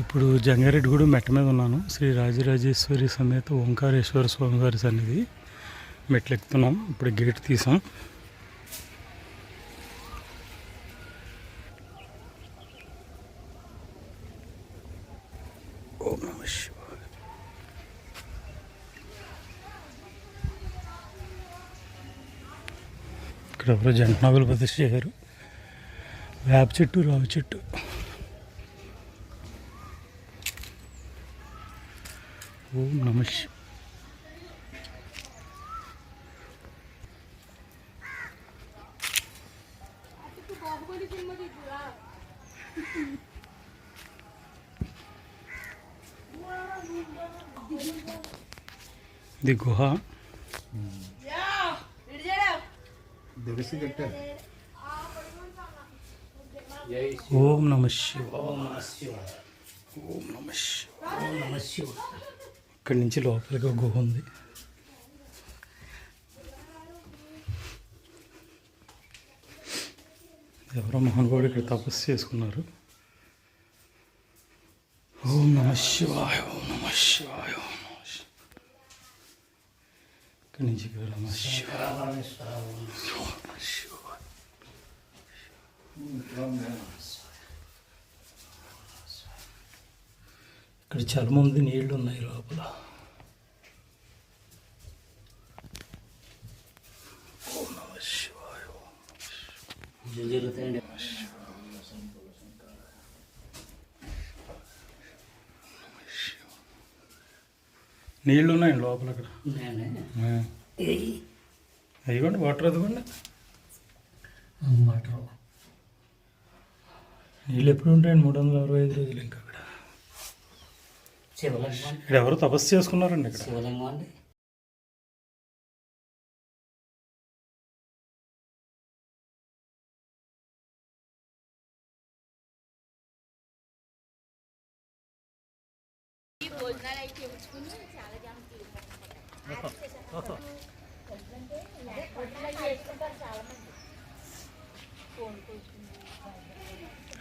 ఇప్పుడు జంగారెడ్డిగూడ మెట్ట మీద ఉన్నాను. శ్రీ రాజరాజేశ్వరి సమేత ఓంకారేశ్వర స్వామివారి సన్నిధి. మెట్లు ఎక్కుతున్నాం ఇప్పుడు గేట్ తీసాం. ఓం నమ ఇక్కడ ఎవరో జంట నగలు ప్రతిష్ఠ చేశారు. వేప చెట్టు రావి చెట్టు. ఓం నమ శివాయ ఇది గుహ దిగసి కట్టారు ఓం నమ శివాయ ఓం నమ శివాయ ఇక్కడి నుంచి లోపలికి ఒక గుహ ఉంది. ఎవరో మహానుభావుడు ఇక్కడ తపస్సు చేసుకున్నారు. ఓం నమ శివాయ ఓం నమ శివాయ ఓం నమ ఇక్కడి నుంచి ఇక్కడ నమ శివాయ. శివాయ. ఇక్కడ చాలా మంది నీళ్ళు ఉన్నాయి లోపల జరుగుతాయండి నీళ్ళు ఉన్నాయండి లోపల అక్కడ. అయ్యండి వాటర్ అదిగోండి. వాటర్. నీళ్ళు ఎప్పుడు ఉంటాయండి? మూడు వందల అరవై ఐదు రోజులు ఇంకా. శివలింగం. ఇక్కడ ఎవరు తపస్సు చేసుకున్నారండి ఇక్కడ? శివలింగం అండి.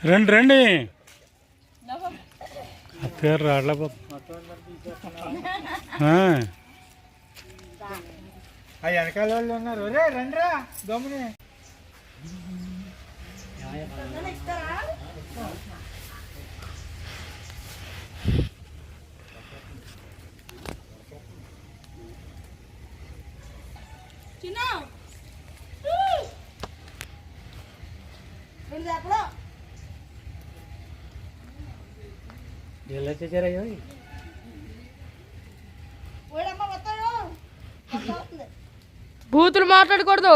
రండి రండి. పేరు రావట్లేకపోతుంది ఆ, ఆ వెనకాల వాళ్ళు ఉన్నారు. రే రండిరా గమ్ముని చిన్న రెండు చేపలు ఎలా చేశారయ్యో బూతులు మాట్లాడకూడదు.